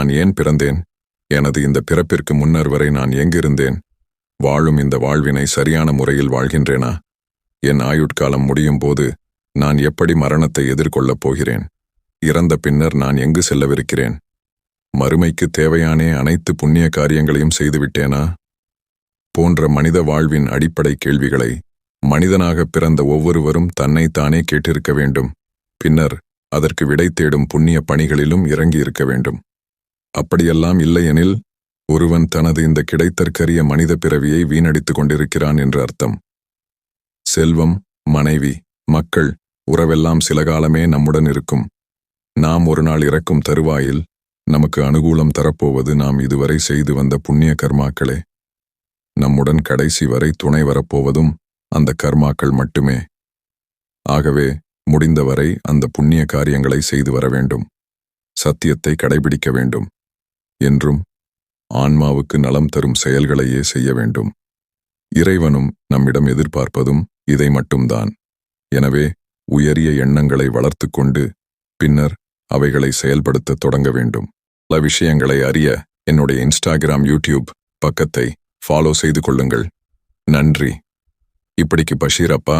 நான் ஏன் பிறந்தேன்? எனது இந்த பிறப்பிற்கு முன்னர் வரை நான் எங்கிருந்தேன்? வாழும் இந்த வாழ்வினை சரியான முறையில் வாழ்கின்றேனா? என் ஆயுட்காலம் முடியும் போது நான் எப்படி மரணத்தை எதிர்கொள்ளப் போகிறேன்? இறந்த பின்னர் நான் எங்கு செல்லவிருக்கிறேன்? மறுமைக்கு தேவையானே அனைத்து புண்ணிய காரியங்களையும் செய்துவிட்டேனா? போன்ற மனித வாழ்வின் அடிப்படை கேள்விகளை மனிதனாக பிறந்த ஒவ்வொருவரும் தன்னைத்தானே கேட்டிருக்க வேண்டும். பின்னர் அதற்கு விடை தேடும் புண்ணிய பணிகளிலும் இறங்கியிருக்க வேண்டும். அப்படியெல்லாம் இல்லையெனில் ஒருவன் தனது இந்த கிடைத்தற்கரிய மனித பிறவியை வீணடித்துக் கொண்டிருக்கிறான் என்று அர்த்தம். செல்வம் மனைவி மக்கள் உறவெல்லாம் சில காலமே நம்முடன் இருக்கும். நாம் ஒரு நாள் இறக்கும் தருவாயில் நமக்கு அனுகூலம் தரப்போவது நாம் இதுவரை செய்து வந்த புண்ணிய கர்மாக்களே. நம்முடன் கடைசி வரை துணை வரப்போவதும் அந்த கர்மாக்கள் மட்டுமே. ஆகவே முடிந்தவரை அந்த புண்ணிய காரியங்களை செய்து வர வேண்டும். சத்தியத்தை கடைபிடிக்க வேண்டும். என்றும் ஆன்மாவுக்கு நலம் தரும் செயல்களையே செய்ய வேண்டும். இறைவனும் நம்மிடம் எதிர்பார்ப்பதும் இதை மட்டும்தான். எனவே உயரிய எண்ணங்களை வளர்த்துக் கொண்டு பின்னர் அவைகளை செயல்படுத்த தொடங்க வேண்டும். பல விஷயங்களை அறிய என்னுடைய இன்ஸ்டாகிராம் யூடியூப் பக்கத்தை ஃபாலோ செய்து கொள்ளுங்கள். நன்றி. இப்படிக்கு பஷீர் அப்பா.